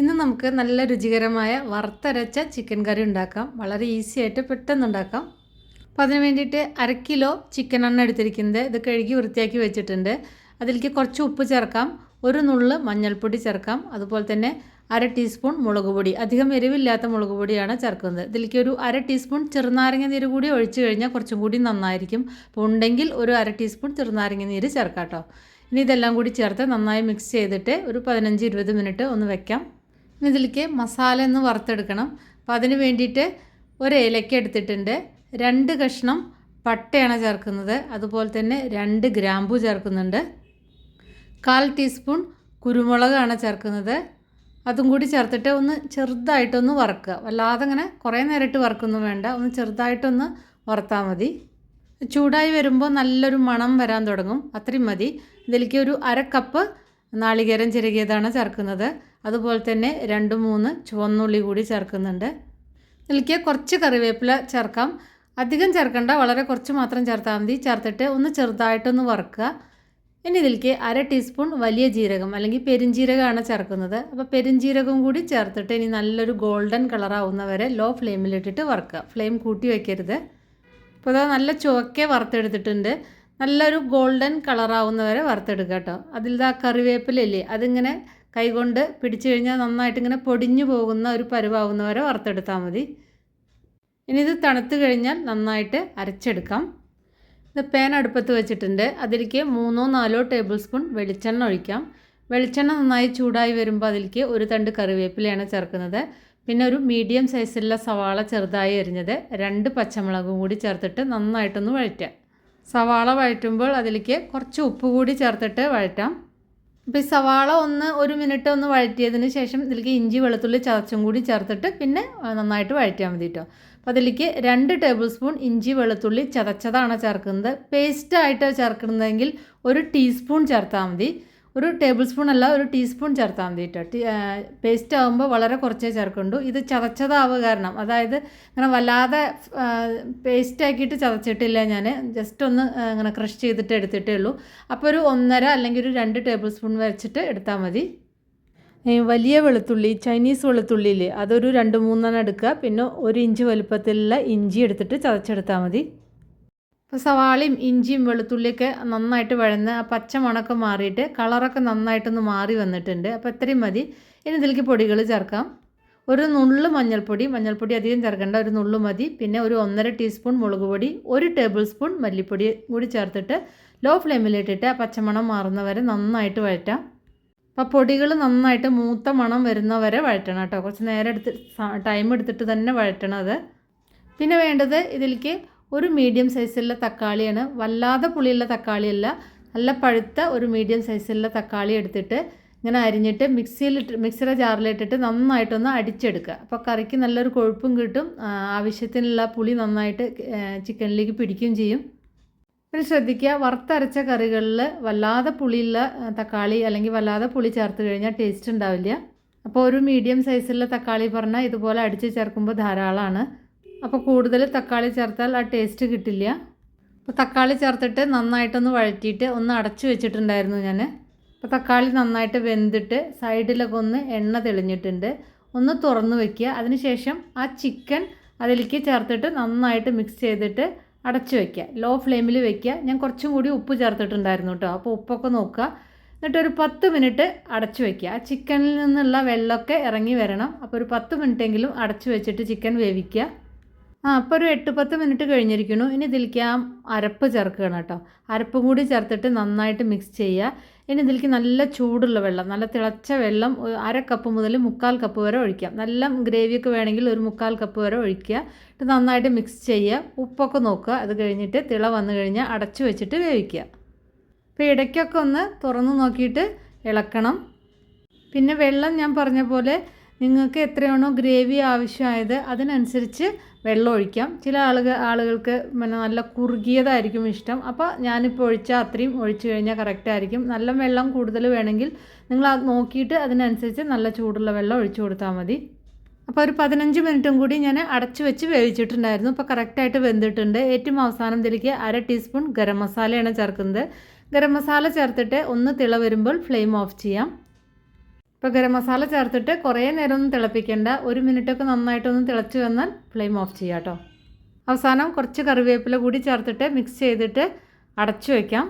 ഇന്ന് നമുക്ക് നല്ല രുചികരമായ വറുത്തരച്ച ചിക്കൻ കറി ഉണ്ടാക്കാം. വളരെ ഈസി ആയിട്ട് പെട്ടെന്ന് ഉണ്ടാക്കാം. അപ്പോൾ അതിന് വേണ്ടിയിട്ട് അര കിലോ ചിക്കൻ എണ്ണ എടുത്തിരിക്കുന്നത് ഇത് കഴുകി വൃത്തിയാക്കി വെച്ചിട്ടുണ്ട്. അതിലേക്ക് കുറച്ച് ഉപ്പ് ചേർക്കാം. ഒരു നുള്ള് മഞ്ഞൾപ്പൊടി ചേർക്കാം. അതുപോലെ തന്നെ അര ടീസ്പൂൺ മുളക് പൊടി. അധികം എരിവില്ലാത്ത മുളക് പൊടിയാണ് ചേർക്കുന്നത്. ഇതിലേക്ക് ഒരു അര ടീസ്പൂൺ ചെറുനാരങ്ങ നീര് കൂടി ഒഴിച്ചു കഴിഞ്ഞാൽ കുറച്ചും കൂടി നന്നായിരിക്കും. അപ്പോൾ ഉണ്ടെങ്കിൽ ഒരു അര ടീസ്പൂൺ ചെറുനാരങ്ങ നീര് ചേർക്കാം കേട്ടോ. ഇനി ഇതെല്ലാം കൂടി ചേർത്ത് നന്നായി മിക്സ് ചെയ്തിട്ട് ഒരു പതിനഞ്ച് ഇരുപത് മിനിറ്റ് ഒന്ന് വെക്കാം. ഇതിലേക്ക് മസാല ഒന്ന് വറുത്തെടുക്കണം. അപ്പോൾ അതിന് വേണ്ടിയിട്ട് ഒരു ഇലക്ക എടുത്തിട്ടുണ്ട്. രണ്ട് കഷ്ണം പട്ടയാണ് ചേർക്കുന്നത്. അതുപോലെ തന്നെ രണ്ട് ഗ്രാമ്പു ചേർക്കുന്നുണ്ട്. കാൽ ടീസ്പൂൺ കുരുമുളകാണ് ചേർക്കുന്നത്. അതും കൂടി ചേർത്തിട്ട് ഒന്ന് ചെറുതായിട്ടൊന്ന് വറുക്കുക. വല്ലാതെ അങ്ങനെ കുറേ നേരിട്ട് വറുക്കൊന്നും വേണ്ട. ഒന്ന് ചെറുതായിട്ടൊന്ന് വറുത്താൽ മതി. ചൂടായി വരുമ്പോൾ നല്ലൊരു മണം വരാൻ തുടങ്ങും. അത്രയും മതി. ഇതിലേക്ക് ഒരു അര കപ്പ് നാളികേരം ചിരകിയതാണ് ചേർക്കുന്നത്. അതുപോലെ തന്നെ രണ്ട് മൂന്ന് ചുവന്നുള്ളി കൂടി ചേർക്കുന്നുണ്ട്. ഇതിലേക്ക് കുറച്ച് കറിവേപ്പില ചേർക്കാം. അധികം ചേർക്കണ്ട വളരെ കുറച്ച് മാത്രം ചേർത്താൽ മതി. ചേർത്തിട്ട് ഒന്ന് ചെറുതായിട്ടൊന്ന് വറുക്കുക. ഇനി ഇതിലേക്ക് അര ടീസ്പൂൺ വലിയ ജീരകം അല്ലെങ്കിൽ പെരിഞ്ജീരകമാണ് ചേർക്കുന്നത്. അപ്പോൾ പെരിഞ്ജീരകം കൂടി ചേർത്തിട്ട് ഇനി നല്ലൊരു ഗോൾഡൻ കളറാവുന്നവരെ ലോ ഫ്ലെയിമിലിട്ടിട്ട് വറുക്കുക. ഫ്ലെയിം കൂട്ടി വയ്ക്കരുത് അപ്പോൾ അത് നല്ല ചുവക്കെ വറുത്തെടുത്തിട്ടുണ്ട്. നല്ലൊരു ഗോൾഡൻ കളറാവുന്നവരെ വറുത്തെടുക്കുക കേട്ടോ. അതിൽ കറിവേപ്പിലല്ലേ അതിങ്ങനെ കൈകൊണ്ട് പിടിച്ചു കഴിഞ്ഞാൽ നന്നായിട്ട് ഇങ്ങനെ പൊടിഞ്ഞു പോകുന്ന ഒരു പരുവാവുന്നവരെ വറുത്തെടുത്താൽ മതി. ഇനി ഇത് തണുത്ത് കഴിഞ്ഞാൽ നന്നായിട്ട് അരച്ചെടുക്കാം. ഇത് പാൻ അടുപ്പത്ത് വെച്ചിട്ടുണ്ട്. അതിലേക്ക് മൂന്നോ നാലോ ടേബിൾ സ്പൂൺ വെളിച്ചെണ്ണ ഒഴിക്കാം. വെളിച്ചെണ്ണ നന്നായി ചൂടായി വരുമ്പോൾ അതിലേക്ക് ഒരു തണ്ട് കറിവേപ്പിലയാണ് ചേർക്കുന്നത്. പിന്നെ ഒരു മീഡിയം സൈസിലുള്ള സവാള ചെറുതായി എരിഞ്ഞത് രണ്ട് പച്ചമുളകും കൂടി ചേർത്തിട്ട് നന്നായിട്ടൊന്ന് വഴറ്റുക സവാള വഴറ്റുമ്പോൾ അതിലേക്ക് കുറച്ച് ഉപ്പ് കൂടി ചേർത്തിട്ട് വഴറ്റാം. അപ്പോൾ ഈ സവാള ഒന്ന് ഒരു മിനിറ്റ് ഒന്ന് വഴറ്റിയതിന് ശേഷം ഇതിലേക്ക് ഇഞ്ചി വെളുത്തുള്ളി ചതച്ചും കൂടി ചേർത്തിട്ട് പിന്നെ നന്നായിട്ട് വഴറ്റിയാൽ മതി കേട്ടോ അപ്പോൾ അതിലേക്ക് രണ്ട് ടേബിൾ സ്പൂൺ ഇഞ്ചി വെളുത്തുള്ളി ചതച്ചതാണ് ചേർക്കുന്നത്. പേസ്റ്റായിട്ട് ചേർക്കുന്നതെങ്കിൽ ഒരു ടീസ്പൂൺ ചേർത്താൽ മതി. ഒരു ടേബിൾ സ്പൂൺ അല്ല ഒരു ടീസ്പൂൺ ചേർത്താൽ മതി കേട്ടോ പേസ്റ്റ് ആകുമ്പോൾ വളരെ കുറച്ചേ ചേർക്കുള്ളൂ ഇത് ചതച്ചതാവുക കാരണം അതായത് ഇങ്ങനെ വല്ലാതെ പേസ്റ്റ് ആക്കിയിട്ട് ചതച്ചിട്ടില്ല ഞാൻ ജസ്റ്റ് ഒന്ന് ഇങ്ങനെ ക്രഷ് ചെയ്തിട്ട് എടുത്തിട്ടേ ഉള്ളൂ. അപ്പോൾ ഒരു ഒന്നര അല്ലെങ്കിൽ ഒരു രണ്ട് ടേബിൾ സ്പൂൺ വെച്ചിട്ട് എടുത്താൽ മതി. വലിയ വെളുത്തുള്ളി ചൈനീസ് വെളുത്തുള്ളിയിൽ അതൊരു രണ്ട് മൂന്നെണ്ണം എടുക്കുക. പിന്നെ ഒരു ഇഞ്ച് വലുപ്പത്തിലുള്ള ഇഞ്ചി എടുത്തിട്ട് ചതച്ചെടുത്താൽ മതി. ഇപ്പോൾ സവാളയും ഇഞ്ചിയും വെളുത്തുള്ളിയൊക്കെ നന്നായിട്ട് വഴന്ന് ആ പച്ച മണമൊക്കെ മാറിയിട്ട് കളറൊക്കെ നന്നായിട്ടൊന്ന് മാറി വന്നിട്ടുണ്ട്. അപ്പോൾ ഇത്രയും മതി. ഇനി ഇതിലേക്ക് പൊടികൾ ചേർക്കാം. ഒരു നുള്ളു മഞ്ഞൾപ്പൊടി മഞ്ഞൾപ്പൊടി അധികം ചേർക്കേണ്ട ഒരു നുള്ളു മതി. പിന്നെ ഒരു ഒന്നര ടീസ്പൂൺ മുളക് പൊടി ഒരു ടേബിൾ സ്പൂൺ മല്ലിപ്പൊടി കൂടി ചേർത്തിട്ട് ലോ ഫ്ലെയിമിലിട്ടിട്ട് ആ പച്ചമണം മാറുന്നവരെ നന്നായിട്ട് വഴറ്റാം. അപ്പോൾ പൊടികൾ നന്നായിട്ട് മൂത്ത മണം വരുന്നവരെ വഴറ്റണം കേട്ടോ. കുറച്ച് നേരം എടുത്ത് ടൈം എടുത്തിട്ട് തന്നെ വഴറ്റണം അത്. പിന്നെ വേണ്ടത് ഇതിലേക്ക് ഒരു മീഡിയം സൈസിലുള്ള തക്കാളിയാണ്. വല്ലാതെ പുളിയുള്ള തക്കാളിയല്ല. നല്ല പഴുത്ത ഒരു മീഡിയം സൈസിലുള്ള തക്കാളി എടുത്തിട്ട് ഇങ്ങനെ അരിഞ്ഞിട്ട് മിക്സിയിലിട്ട് മിക്സിയുടെ ജാറിലിട്ടിട്ട് നന്നായിട്ടൊന്ന് അടിച്ചെടുക്കുക. അപ്പോൾ കറിക്ക് നല്ലൊരു കൊഴുപ്പും കിട്ടും. ആവശ്യത്തിനുള്ള പുളി നന്നായിട്ട് ചിക്കനിലേക്ക് പിടിക്കുകയും ചെയ്യും. പിന്നെ ശ്രദ്ധിക്കുക വറുത്തരച്ച കറികളിൽ വല്ലാതെ പുളിയുള്ള തക്കാളി അല്ലെങ്കിൽ വല്ലാതെ പുളി ചേർത്ത് കഴിഞ്ഞാൽ ടേസ്റ്റ് ഉണ്ടാവില്ല. അപ്പോൾ ഒരു മീഡിയം സൈസിലുള്ള തക്കാളി പറഞ്ഞാൽ ഇതുപോലെ അടിച്ച് ചേർക്കുമ്പോൾ ധാരാളമാണ്. അപ്പോൾ കൂടുതൽ തക്കാളി ചേർത്താൽ ആ ടേസ്റ്റ് കിട്ടില്ല. അപ്പോൾ തക്കാളി ചേർത്തിട്ട് നന്നായിട്ടൊന്ന് വഴറ്റിയിട്ട് ഒന്ന് അടച്ചു വെച്ചിട്ടുണ്ടായിരുന്നു ഞാൻ അപ്പോൾ തക്കാളി നന്നായിട്ട് വെന്തിട്ട് സൈഡിലൊക്കെ ഒന്ന് എണ്ണ തെളിഞ്ഞിട്ടുണ്ട്. ഒന്ന് തുറന്ന് വെക്കുക. അതിനുശേഷം ആ ചിക്കൻ അതിലേക്ക് ചേർത്തിട്ട് നന്നായിട്ട് മിക്സ് ചെയ്തിട്ട് അടച്ചു വയ്ക്കുക ലോ ഫ്ലെയിമിൽ വയ്ക്കുക ഞാൻ കുറച്ചും കൂടി ഉപ്പ് ചേർത്തിട്ടുണ്ടായിരുന്നു കേട്ടോ അപ്പോൾ ഉപ്പൊക്കെ നോക്കുക. എന്നിട്ട് ഒരു പത്ത് മിനിറ്റ് അടച്ചു വയ്ക്കുക ആ ചിക്കനിൽ നിന്നുള്ള വെള്ളമൊക്കെ ഇറങ്ങി വരണം. അപ്പോൾ ഒരു പത്ത് മിനിറ്റെങ്കിലും അടച്ചു വെച്ചിട്ട് ചിക്കൻ വേവിക്കുക. ആ അപ്പോൾ ഒരു എട്ട് പത്ത് മിനിറ്റ് കഴിഞ്ഞിരിക്കുന്നു. ഇനി ഇതിലേക്ക് ആ അരപ്പ് ചേർക്കുകയാണ് കേട്ടോ. അരപ്പും കൂടി ചേർത്തിട്ട് നന്നായിട്ട് മിക്സ് ചെയ്യുക. ഇനി ഇതിലേക്ക് നല്ല ചൂടുള്ള വെള്ളം നല്ല തിളച്ച വെള്ളം അര കപ്പ് മുതൽ മുക്കാൽ കപ്പ് വരെ ഒഴിക്കാം നല്ല ഗ്രേവിയൊക്കെ വേണമെങ്കിൽ ഒരു മുക്കാൽ കപ്പ് വരെ ഒഴിക്കുക. എന്നിട്ട് നന്നായിട്ട് മിക്സ് ചെയ്യുക. ഉപ്പൊക്കെ നോക്കുക. അത് കഴിഞ്ഞിട്ട് തിള വന്നു കഴിഞ്ഞാൽ അടച്ചു വെച്ചിട്ട് വേവിക്കുക. അപ്പോൾ ഇടയ്ക്കൊക്കെ ഒന്ന് തുറന്ന് നോക്കിയിട്ട് ഇളക്കണം. പിന്നെ വെള്ളം ഞാൻ പറഞ്ഞ പോലെ നിങ്ങൾക്ക് എത്രയാണോ ഗ്രേവി ആവശ്യമായത് അതിനനുസരിച്ച് വെള്ളം ഒഴിക്കാം. ചില ആളുകൾ ആളുകൾക്ക് പിന്നെ നല്ല കുറുകിയതായിരിക്കും ഇഷ്ടം. അപ്പോൾ ഞാനിപ്പോൾ ഒഴിച്ചാൽ അത്രയും ഒഴിച്ചു കഴിഞ്ഞാൽ കറക്റ്റ് ആയിരിക്കും. നല്ല വെള്ളം കൂടുതൽ വേണമെങ്കിൽ നിങ്ങൾ അത് നോക്കിയിട്ട് അതിനനുസരിച്ച് നല്ല ചൂടുള്ള വെള്ളം ഒഴിച്ചു കൊടുത്താൽ മതി. അപ്പോൾ ഒരു പതിനഞ്ച് മിനിറ്റും കൂടി ഞാൻ അടച്ചു വെച്ച് വേവിച്ചിട്ടുണ്ടായിരുന്നു. അപ്പോൾ കറക്റ്റായിട്ട് വെന്തിട്ടുണ്ട്. ഏറ്റവും അവസാനം ഇതിലേക്ക് അര ടീസ്പൂൺ ഗരം മസാലയാണ് ചേർക്കുന്നത്. ഗരം മസാല ചേർത്തിട്ട് ഒന്ന് തിള വരുമ്പോൾ ഫ്ലെയിം ഓഫ് ചെയ്യാം. ഇപ്പോൾ ഗരം മസാല ചേർത്തിട്ട് കുറേ നേരം ഒന്നും തിളപ്പിക്കേണ്ട. ഒരു മിനിറ്റൊക്കെ നന്നായിട്ടൊന്ന് തിളച്ച് വന്നാൽ ഫ്ലെയിം ഓഫ് ചെയ്യാം കേട്ടോ അവസാനം കുറച്ച് കറിവേപ്പില കൂടി ചേർത്തിട്ട് മിക്സ് ചെയ്തിട്ട് അടച്ചു വയ്ക്കാം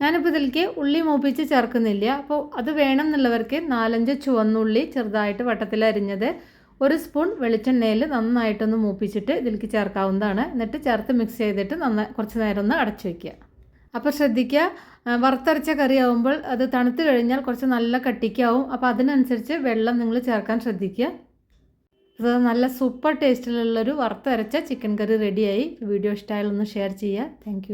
ഞാനിപ്പോൾ ഇതിലേക്ക് ഉള്ളി മൂപ്പിച്ച് ചേർക്കുന്നില്ല. അപ്പോൾ അത് വേണം എന്നുള്ളവർക്ക് നാലഞ്ച് ചുവന്നുള്ളി ചെറുതായിട്ട് വട്ടത്തിൽ അരിഞ്ഞത് ഒരു സ്പൂൺ വെളിച്ചെണ്ണയിൽ നന്നായിട്ടൊന്ന് മൂപ്പിച്ചിട്ട് ഇതിലേക്ക് ചേർക്കാവുന്നതാണ്. എന്നിട്ട് ചേർത്ത് മിക്സ് ചെയ്തിട്ട് നന്നായി കുറച്ച് നേരം ഒന്ന് അടച്ചു വയ്ക്കുക അപ്പോൾ ശ്രദ്ധിക്കുക വറുത്തരച്ച കറി ആകുമ്പോൾ അത് തണുത്ത് കഴിഞ്ഞാൽ കുറച്ച് നല്ല കട്ടിക്കാവും. അപ്പോൾ അതിനനുസരിച്ച് വെള്ളം നിങ്ങൾ ചേർക്കാൻ ശ്രദ്ധിക്കുക ഇത് നല്ല സൂപ്പർ ടേസ്റ്റിലുള്ളൊരു വറുത്തരച്ച ചിക്കൻ കറി റെഡിയായി വീഡിയോ ഇഷ്ടമായാലൊന്ന് ഷെയർ ചെയ്യുക. താങ്ക്